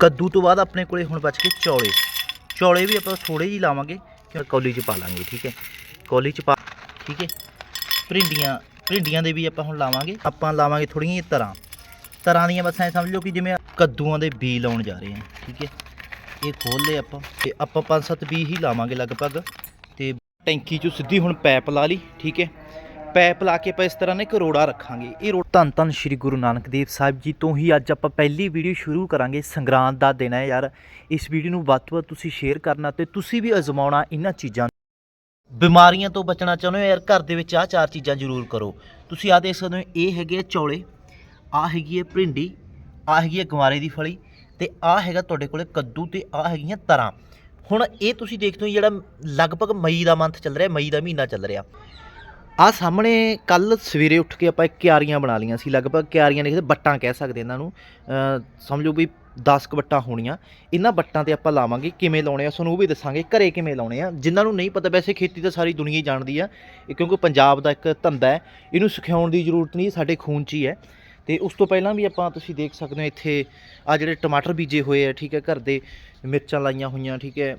ਕੱਦੂ ਤੋਂ ਬਾਅਦ ਆਪਣੇ ਕੋਲੇ ਹੁਣ ਬਚ ਗਏ ਚੌਲੇ। ਚੌਲੇ ਵੀ ਆਪਾਂ ਥੋੜੇ ਜਿਹੀ ਲਾਵਾਂਗੇ ਕਿ ਕੌਲੀ 'ਚ ਪਾ ਲਾਂਗੇ, ਠੀਕ ਹੈ? ਕੌਲੀ 'ਚ ਪਾ, ਠੀਕ ਹੈ? ਭਿੰਡੀਆਂ ਭਿੰਡੀਆਂ ਦੇ ਵੀ ਆਪਾਂ ਹੁਣ ਲਾਵਾਂਗੇ। ਆਪਾਂ ਲਾਵਾਂਗੇ ਥੋੜੀਆਂ ਜਿਹੀਆਂ ਤਰ੍ਹਾਂ ਤਰ੍ਹਾਂ ਦੀਆਂ ਬਸ ਐ ਸਮਝ ਲਓ ਕਿ ਜਿਵੇਂ ਕੱਦੂਆਂ ਦੇ ਬੀ ਲਾਉਣ ਜਾ ਰਹੇ ਹਾਂ, ਠੀਕ ਹੈ? ਇਹ ਖੋਲ ਲਏ ਆਪਾਂ ਤੇ ਆਪਾਂ ਪੰਜ ਸੱਤ ਬੀ ਹੀ ਲਾਵਾਂਗੇ ਲਗਭਗ। ਤੇ ਟੈਂਕੀ 'ਚੋਂ ਸਿੱਧੀ ਹੁਣ ਪੈਪ ਲਾ ਲਈ, ਠੀਕ ਹੈ? ਪੈਪ ਲਾ ਕੇ ਆਪਾਂ ਇਸ ਤਰ੍ਹਾਂ ਨਾ ਇੱਕ ਰੋੜਾ ਰੱਖਾਂਗੇ। ਇਹ ਰੋ ਧੰਨ ਧੰਨ ਸ਼੍ਰੀ ਗੁਰੂ ਨਾਨਕ ਦੇਵ ਸਾਹਿਬ ਜੀ ਤੋਂ ਹੀ ਅੱਜ ਆਪਾਂ ਪਹਿਲੀ ਵੀਡੀਓ ਸ਼ੁਰੂ ਕਰਾਂਗੇ ਸੰਗਰਾਂਦ ਦਾ ਦਿਨ ਹੈ ਯਾਰ। ਇਸ ਵੀਡੀਓ ਨੂੰ ਵੱਧ ਤੋਂ ਵੱਧ ਤੁਸੀਂ ਸ਼ੇਅਰ ਕਰਨਾ ਤੇ ਤੁਸੀਂ ਵੀ ਅਜ਼ਮਾਉਣਾ ਇਹਨਾਂ ਚੀਜ਼ਾਂ ਬਿਮਾਰੀਆਂ ਤੋਂ ਬਚਣਾ ਚਾਹੁੰਦੇ ਹੋ ਯਾਰ, ਘਰ ਦੇ ਵਿੱਚ ਆਹ ਚਾਰ ਚੀਜ਼ਾਂ ਜ਼ਰੂਰ ਕਰੋ। ਤੁਸੀਂ ਆ ਦੇਖ ਸਕਦੇ ਹੋ, ਇਹ ਹੈਗੇ ਆ ਚੌਲੇ ਆ ਹੈਗੀ ਹੈ ਭਿੰਡੀ ਆ ਹੈਗੀ ਹੈ ਗਵਾਰੇ ਦੀ ਫਲੀ ਤੇ ਆ ਹੈਗਾ ਤੁਹਾਡੇ ਕੋਲੇ ਕੱਦੂ ਤੇ ਆ ਹੈਗੀਆਂ ਤਰਾਂ। ਹੁਣ ਇਹ ਤੁਸੀਂ ਦੇਖਦੇ ਹੋ ਜਿਹੜਾ ਲਗਭਗ ਮਈ ਦਾ ਮੰਥ ਚੱਲ ਰਿਹਾ, ਮਈ ਦਾ ਮਹੀਨਾ ਚੱਲ ਰਿਹਾ। ਆ ਸਾਹਮਣੇ ਕੱਲ ਸਵੇਰੇ ਉੱਠ ਕੇ ਆਪਾਂ ਕਿਆਰੀਆਂ ਬਣਾ ਲਈਆਂ ਸੀ, ਲਗਭਗ ਕਿਆਰੀਆਂ ਨਹੀਂ, ਬੱਟਾਂ ਕਹਿ ਸਕਦੇ ਇਹਨਾਂ ਨੂੰ। ਸਮਝੋ ਵੀ 10 ਕੁ ਬੱਟਾਂ ਹੋਣੀਆਂ। ਇਹਨਾਂ ਬੱਟਾਂ ਤੇ ਆਪਾਂ ਲਾਵਾਂਗੇ ਕਿਵੇਂ ਲਾਉਣੇ ਆ, ਤੁਹਾਨੂੰ ਉਹ ਵੀ ਦੱਸਾਂਗੇ ਘਰੇ ਕਿਵੇਂ ਲਾਉਣੇ ਆ। ਜਿਨ੍ਹਾਂ ਨੂੰ ਨਹੀਂ ਪਤਾ, ਵੈਸੇ ਖੇਤੀ ਤਾਂ ਸਾਰੀ ਦੁਨੀਆ ਹੀ ਜਾਣਦੀ ਆ, ਇਹ ਕਿਉਂਕਿ ਪੰਜਾਬ ਦਾ ਇੱਕ ਧੰਦਾ ਹੈ। ਇਹਨੂੰ ਸਿਖਾਉਣ ਦੀ ਜ਼ਰੂਰਤ ਨਹੀਂ ਸਾਡੇ ਖੂਨ 'ਚ ਹੀ ਹੈ। ਤੇ ਉਸ ਤੋਂ ਪਹਿਲਾਂ ਵੀ ਆਪਾਂ ਤੁਸੀਂ ਦੇਖ ਸਕਦੇ ਹੋ ਇੱਥੇ ਆ ਜਿਹੜੇ ਟਮਾਟਰ ਬੀਜੇ ਹੋਏ ਆ, ਠੀਕ ਹੈ, ਘਰ ਦੇ ਮਿਰਚਾਂ ਲਾਈਆਂ ਹੋਈਆਂ, ਠੀਕ ਹੈ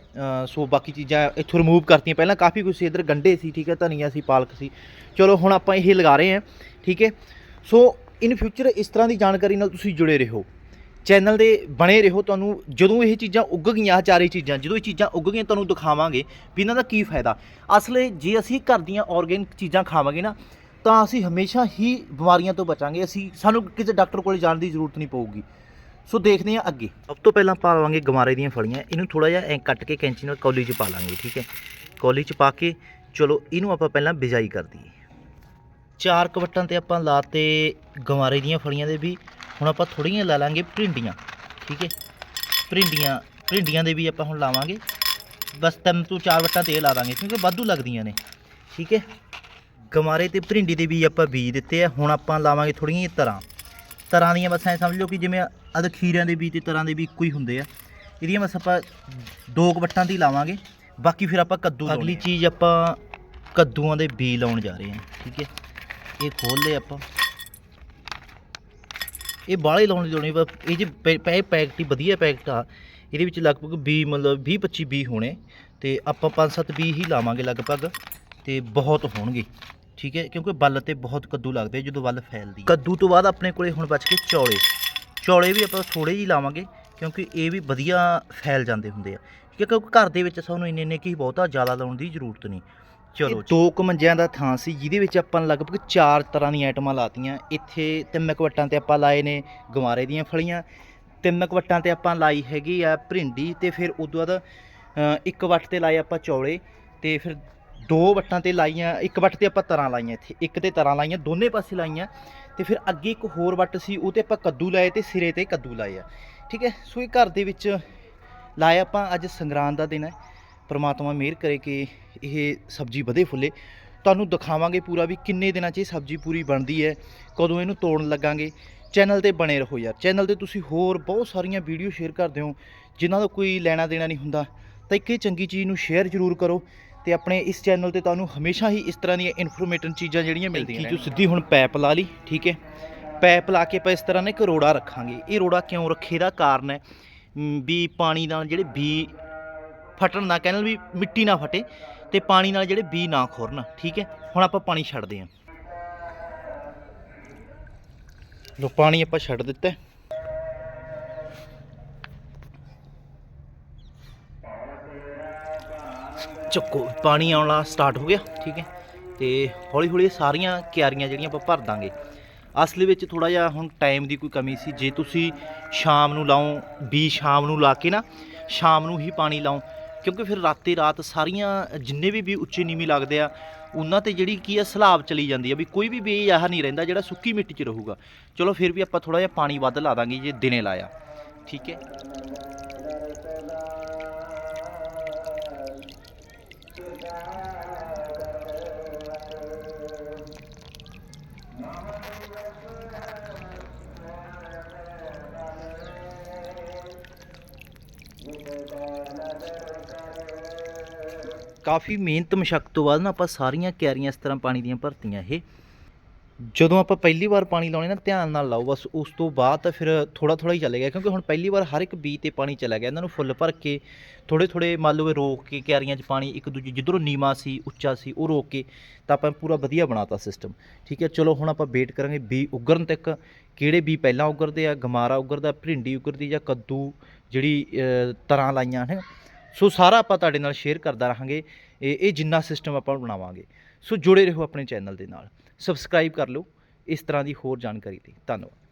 ਸੋ ਬਾਕੀ ਚੀਜ਼ਾਂ ਇੱਥੋਂ ਰਿਮੂਵ ਕਰਤੀਆਂ। ਪਹਿਲਾਂ ਕਾਫੀ ਕੁਝ ਸੀ, ਇੱਧਰ ਗੰਡੇ ਸੀ, ਠੀਕ ਹੈ, ਧਨੀਆ ਸੀ, ਪਾਲਕ ਸੀ। ਚਲੋ ਹੁਣ ਆਪਾਂ ਇਹ ਲਗਾ ਰਹੇ ਹਾਂ, ਠੀਕ ਹੈ। ਸੋ ਇਨ ਫਿਊਚਰ ਇਸ ਤਰ੍ਹਾਂ ਦੀ ਜਾਣਕਾਰੀ ਨਾਲ ਤੁਸੀਂ ਜੁੜੇ ਰਹੋ। ਚੈਨਲ ਦੇ ਬਣੇ ਰਹੋ ਤੁਹਾਨੂੰ, ਜਦੋਂ ਇਹ ਚੀਜ਼ਾਂ ਉੱਗ ਗਈਆਂ, ਆਹ ਚਾਰੇ ਚੀਜ਼ਾਂ, ਜਦੋਂ ਇਹ ਚੀਜ਼ਾਂ ਉੱਗ ਗਈਆਂ, ਤੁਹਾਨੂੰ ਦਿਖਾਵਾਂਗੇ ਵੀ ਇਹਨਾਂ ਦਾ ਕੀ ਫਾਇਦਾ। ਅਸਲੇ ਜੇ ਅਸੀਂ ਘਰ ਦੀਆਂ ਆਰਗੈਨਿਕ ਚੀਜ਼ਾਂ ਖਾਵਾਂਗੇ ਨਾ ਤਾਂ ਅਸੀਂ ਹਮੇਸ਼ਾ ਹੀ ਬਿਮਾਰੀਆਂ ਤੋਂ ਬਚਾਂਗੇ। ਅਸੀਂ, ਸਾਨੂੰ ਕਿਸੇ ਡਾਕਟਰ ਕੋਲ ਜਾਣ ਦੀ ਜ਼ਰੂਰਤ ਨਹੀਂ ਪਊਗੀ। ਸੋ ਦੇਖਦੇ ਹਾਂ ਅੱਗੇ। ਸਭ ਤੋਂ ਪਹਿਲਾਂ ਪਾ ਲਵਾਂਗੇ ਗਮਾਰੇ ਦੀਆਂ ਫਲੀਆਂ। ਇਹਨੂੰ ਥੋੜਾ ਜਿਹਾ ਐ ਕੱਟ ਕੇ ਕੈਂਚੀ ਨਾਲ ਕੌਲੀ 'ਚ ਪਾ ਲਾਂਗੇ, ਠੀਕ ਹੈ? ਕੌਲੀ 'ਚ ਪਾ ਕੇ, ਚਲੋ, ਇਹਨੂੰ ਆਪਾਂ ਪਹਿਲਾਂ ਬਿਜਾਈ ਕਰ ਦਈਏ। ਚਾਰ ਕਵਟਾਂ ਤੇ ਆਪਾਂ ਲਾਤੇ ਗਮਾਰੇ ਦੀਆਂ ਫਲੀਆਂ ਦੇ ਵੀ। ਹੁਣ ਆਪਾਂ ਥੋੜੀਆਂ ਲਾ ਲਾਂਗੇ ਭਿੰਡੀਆਂ, ਠੀਕ ਹੈ? ਭਿੰਡੀਆਂ ਭਿੰਡੀਆਂ ਦੇ ਵੀ ਆਪਾਂ ਹੁਣ ਲਾਵਾਂਗੇ। ਬਸ ਤਿੰਨ ਤੋਂ ਚਾਰ ਵਟਾਂ ਤੇ ਇਹ ਲਾ ਦਾਂਗੇ, ਕਿਉਂਕਿ ਵਾਧੂ ਲੱਗਦੀਆਂ ਨੇ, ਠੀਕ ਹੈ? ਗਮਾਰੇ ਤੇ ਭਿੰਡੀ ਦੇ ਵੀ ਆਪਾਂ ਬੀਜ ਦਿੱਤੇ ਆ ਹੁਣ ਆਪਾਂ ਲਾਵਾਂਗੇ ਥੋੜੀਆਂ ਜਿਹੀਆਂ ਤਰਾਂ। ਤਰਾਂ ਦੀਆਂ ਬਸ ਐ ਸਮਝ ਲਓ ਕਿ ਜਿਵੇਂ ਅਦ ਖੀਰਿਆਂ ਦੇ ਬੀਜ ਤੇ ਤਰਾਂ ਦੇ ਵੀ ਇੱਕੋ ਹੀ ਹੁੰਦੇ ਆ ਇਹਦੀਆਂ ਬਸ ਆਪਾਂ ਦੋ ਕੁ ਵੱਟਾਂ ਦੀ ਲਾਵਾਂਗੇ ਬਾਕੀ ਫਿਰ ਆਪਾਂ ਕੱਦੂ ਅਗਲੀ ਚੀਜ਼ ਆਪਾਂ ਕੱਦੂਆਂ ਦੇ ਬੀ ਲਾਉਣ ਜਾ ਰਹੇ ਹਾਂ ਠੀਕ ਹੈ। ਇਹ ਖੋਲ ਲਏ ਆਪਾਂ। ਇਹ ਬਾਹਲੇ ਲਾਉਣ ਦੀ ਲੋੜ ਨਹੀਂ ਇਹ ਜੇ ਪੈ ਪੈਕਟ ਹੀ ਵਧੀਆ ਪੈਕਟ ਆ ਇਹਦੇ ਵਿੱਚ ਲਗਭਗ 20 ਮਤਲਬ 20 25 ਬੀ ਹੋਣੇ ਤੇ ਆਪਾਂ 5-7 ਬੀ ਹੀ ਲਾਵਾਂਗੇ ਲਗਭਗ ਤੇ ਬਹੁਤ ਹੋਣਗੇ। ਠੀਕ ਹੈ ਕਿਉਂਕਿ ਬੱਲ ਤੇ ਬਹੁਤ ਕੱਦੂ ਲੱਗਦੇ ਜਦੋਂ ਬੱਲ ਫੈਲਦੀ ਹੈ। ਕੱਦੂ ਤੋਂ ਬਾਅਦ ਆਪਣੇ ਕੋਲੇ ਹੁਣ ਬਚ ਗਏ ਚੌਲੇ। ਚੌਲੇ ਵੀ ਆਪਾਂ ਥੋੜੇ ਜਿਹੀ ਲਾਵਾਂਗੇ ਕਿਉਂਕਿ ਇਹ ਵੀ ਵਧੀਆ ਫੈਲ ਜਾਂਦੇ ਹੁੰਦੇ ਆ। ਠੀਕ ਹੈ ਕਿਉਂਕਿ ਘਰ ਦੇ ਵਿੱਚ ਸਾਨੂੰ ਇੰਨੇ ਇੰਨੇ ਕੀ ਬਹੁਤਾ ਜ਼ਿਆਦਾ ਲਾਉਣ ਦੀ ਜ਼ਰੂਰਤ ਨਹੀਂ। ਚਲੋ ਦੋ ਕੁ ਮੰਜਿਆਂ ਦਾ ਥਾਂ ਸੀ ਜਿਹਦੇ ਵਿੱਚ ਆਪਾਂ ਲਗਭਗ ਚਾਰ ਤਰ੍ਹਾਂ ਦੀਆਂ ਆਈਟਮਾਂ ਲਾਤੀਆਂ। ਇੱਥੇ ਤਿੰਨ ਕੁ ਵੱਟਾਂ ਤੇ ਆਪਾਂ ਲਾਏ ਨੇ ਗਵਾਰੇ ਦੀਆਂ ਫਲੀਆਂ ਤਿੰਨ ਕੁ ਵੱਟਾਂ ਤੇ ਆਪਾਂ ਲਾਈ ਹੈਗੀ ਆ ਭਿੰਡੀ ਤੇ ਫਿਰ ਉਦੋਂ ਬਾਅਦ ਇੱਕ ਵੱਟ ਤੇ ਲਾਏ ਆਪਾਂ ਚੌਲੇ ਤੇ ਫਿਰ ਦੋ ਵੱਟਾਂ ਤੇ ਲਾਈਆਂ, ਇੱਕ ਵੱਟ ਤੇ ਆਪਾਂ ਤਰਾਂ ਲਾਈਆਂ ਇੱਥੇ, ਇੱਕ ਤੇ ਤਰਾਂ ਲਾਈਆਂ, ਦੋਨੇ ਪਾਸੇ ਲਾਈਆਂ ਤੇ ਫਿਰ ਅੱਗੇ ਇੱਕ ਹੋਰ ਵੱਟ ਸੀ, ਉਹ ਤੇ ਆਪਾਂ ਕੱਦੂ ਲਾਏ ਤੇ ਸਿਰੇ ਤੇ ਕੱਦੂ ਲਾਏ ਆ। ਠੀਕ ਹੈ? ਸੋ ਇਹ ਘਰ ਦੇ ਵਿੱਚ ਲਾਇਆ ਆਪਾਂ, ਅੱਜ ਸੰਗਰਾਂਦ ਦਾ ਦਿਨ ਹੈ। ਪਰਮਾਤਮਾ ਮਿਹਰ ਕਰੇ ਕਿ ਇਹ ਸਬਜ਼ੀ ਵਧੇ ਫੁੱਲੇ। ਤੁਹਾਨੂੰ ਦਿਖਾਵਾਂਗੇ ਪੂਰਾ ਵੀ ਕਿੰਨੇ ਦਿਨਾਂ 'ਚ ਇਹ ਸਬਜ਼ੀ ਪੂਰੀ ਬਣਦੀ ਹੈ, ਕਦੋਂ ਇਹਨੂੰ ਤੋੜਨ ਲੱਗਾਂਗੇ। ਚੈਨਲ ਤੇ ਬਣੇ ਰਹੋ ਯਾਰ। ਚੈਨਲ ਤੇ ਤੁਸੀਂ ਹੋਰ ਬਹੁਤ ਸਾਰੀਆਂ ਵੀਡੀਓ ਸ਼ੇਅਰ ਕਰਦੇ ਹੋ, ਜਿਨ੍ਹਾਂ ਦਾ ਕੋਈ ਲੈਣਾ ਦੇਣਾ ਨਹੀਂ ਹੁੰਦਾ, ਤਾਂ ਇੱਕ ਇਹ ਚੰਗੀ ਚੀਜ਼ ਨੂੰ ਸ਼ੇਅਰ ਜ਼ਰੂਰ ਕਰੋ। ਤੇ ਆਪਣੇ ਇਸ ਚੈਨਲ ਤੇ ਤੁਹਾਨੂੰ ਹਮੇਸ਼ਾ ਹੀ ਇਸ ਤਰ੍ਹਾਂ ਦੀਆਂ ਇਨਫੋਰਮੇਟਿਵ ਚੀਜ਼ਾਂ ਜਿਹੜੀਆਂ ਮਿਲਦੀਆਂ ਨੇ ਸਿੱਧੀ ਹੁਣ ਪੈਪ ਲਾ ਲਈ ਠੀਕ ਹੈ? ਪੈਪ ਲਾ ਕੇ ਆਪਾਂ ਇਸ ਤਰ੍ਹਾਂ ਨਾ ਇੱਕ ਰੋੜਾ ਰੱਖਾਂਗੇ। ਇਹ ਰੋੜਾ ਕਿਉਂ ਰੱਖੇ ਦਾ ਕਾਰਨ ਹੈ? ਵੀ ਪਾਣੀ ਨਾਲ ਜਿਹੜੇ ਬੀ ਫਟਣ ਨਾ ਕਹਿਣ ਵੀ ਮਿੱਟੀ ਨਾ ਫਟੇ ਤੇ ਪਾਣੀ ਨਾਲ ਜਿਹੜੇ ਬੀ ਨਾ ਖੁਰਨ ਠੀਕ ਹੈ? ਹੁਣ ਆਪਾਂ ਪਾਣੀ ਛੱਡਦੇ ਹਾਂ। ਲੋ ਪਾਣੀ ਆਪਾਂ ਛੱਡ ਦਿੱਤਾ ਚੱਕੋ ਪਾਣੀ ਆਉਣਾ ਸਟਾਰਟ ਹੋ ਗਿਆ, ਠੀਕ ਹੈ? ਤੇ ਹੌਲੀ ਹੌਲੀ ਸਾਰੀਆਂ ਕਿਆਰੀਆਂ ਜਿਹੜੀਆਂ ਆਪਾਂ ਭਰ ਦਾਂਗੇ। ਅਸਲ ਵਿੱਚ ਥੋੜਾ ਜਿਹਾ ਹੁਣ ਟਾਈਮ ਦੀ ਕੋਈ ਕਮੀ ਸੀ। ਜੇ ਤੁਸੀਂ ਸ਼ਾਮ ਨੂੰ ਲਾਓ ਬੀ ਸ਼ਾਮ ਨੂੰ ਲਾ ਕੇ ਨਾ, ਸ਼ਾਮ ਨੂੰ ਹੀ ਪਾਣੀ ਲਾਓ, ਕਿਉਂਕਿ ਫਿਰ ਰਾਤੇ ਰਾਤ ਸਾਰੀਆਂ ਜਿੰਨੇ ਵੀ ਵੀ ਉੱਚੇ ਨੀਵੀਂ ਲੱਗਦੇ ਆ, ਉਹਨਾਂ ਤੇ ਜਿਹੜੀ ਕੀ ਆ, ਸਲਾਬ ਚਲੀ ਜਾਂਦੀ ਆ ਵੀ ਕੋਈ ਵੀ ਬੀ ਆਹ ਨਹੀਂ ਰਹਿੰਦਾ ਜਿਹੜਾ ਸੁੱਕੀ ਮਿੱਟੀ 'ਚ ਰਹੂਗਾ। ਚਲੋ ਫਿਰ ਵੀ ਆਪਾਂ ਥੋੜਾ ਜਿਹਾ ਪਾਣੀ ਵੱਧ ਲਾ ਦਾਂਗੇ, ਜੇ ਦਿਨੇ ਲਾਇਆ, ਠੀਕ ਹੈ? ਕਾਫੀ ਮਿਹਨਤ ਮਸ਼ੱਕਤ ਤੋਂ ਬਾਅਦ ਨਾ ਆਪਾਂ ਸਾਰੀਆਂ ਕਿਆਰੀਆਂ ਇਸ ਤਰ੍ਹਾਂ ਪਾਣੀ ਦੀਆਂ ਭਰਤੀਆਂ, ਇਹ ਜਦੋਂ ਆਪਾਂ ਪਹਿਲੀ ਵਾਰ ਪਾਣੀ ਲਾਉਣੇ ਨਾ, ਧਿਆਨ ਨਾਲ ਲਾਓ, ਬਸ ਉਸ ਤੋਂ ਬਾਅਦ ਤਾਂ ਫਿਰ ਥੋੜਾ ਥੋੜਾ ਹੀ ਗਿਆ, ਕਿਉਂਕਿ ਹੁਣ ਪਹਿਲੀ ਵਾਰ ਹਰ ਇੱਕ ਬੀ ਤੇ ਪਾਣੀ ਚਲਾ ਗਿਆ, ਇਹਨਾਂ ਨੂੰ ਫੁੱਲ ਭਰ ਕੇ ਥੋੜੇ ਥੋੜੇ ਮੰਨ ਲਓ ਰੋਕ ਕੇ ਕਿਆਰੀਆਂ 'ਚ ਪਾਣੀ, ਇੱਕ ਦੂਜੇ, ਜਿੱਧਰੋਂ ਨੀਵਾ ਸੀ, ਉੱਚਾ ਸੀ, ਉਹ ਰੋਕ ਕੇ ਤਾਂ ਆਪਾਂ ਪੂਰਾ ਵਧੀਆ ਬਣਾਤਾ ਸਿਸਟਮ ਠੀਕ ਹੈ, ਚਲੋ ਹੁਣ ਆਪਾਂ ਵੇਟ ਕਰਾਂਗੇ ਬੀ ਉਗਰਨ ਤੱਕ, ਕਿਹੜੇ ਬੀ ਪਹਿਲਾਂ ਉਗਰਦੇ ਆ, ਗਮਾਰਾ ਉਗਰਦਾ, ਭਿੰਡੀ ਉਗਰਦੀ ਜਾਂ ਕੱਦੂ, ਜਿਹੜੀ ਤਰ੍ਹਾਂ ਲਾਈਆਂ ਹਨ ਸੋ ਸਾਰਾ ਆਪਾਂ ਤੁਹਾਡੇ ਨਾਲ ਸ਼ੇਅਰ ਕਰਦਾ ਰਹਾਂਗੇ, ਇਹ ਇਹ ਜਿੰਨਾ ਸਿਸਟਮ ਆਪਾਂ ਬਣਾਵਾਂਗੇ। ਸੋ ਜੁੜੇ ਰਹੋ ਆਪਣੇ ਚੈਨਲ ਦੇ ਨਾਲ। ਸਬਸਕ੍ਰਾਈਬ ਕਰ ਲਓ ਇਸ ਤਰ੍ਹਾਂ ਦੀ ਹੋਰ ਜਾਣਕਾਰੀ ਲਈ। ਧੰਨਵਾਦ।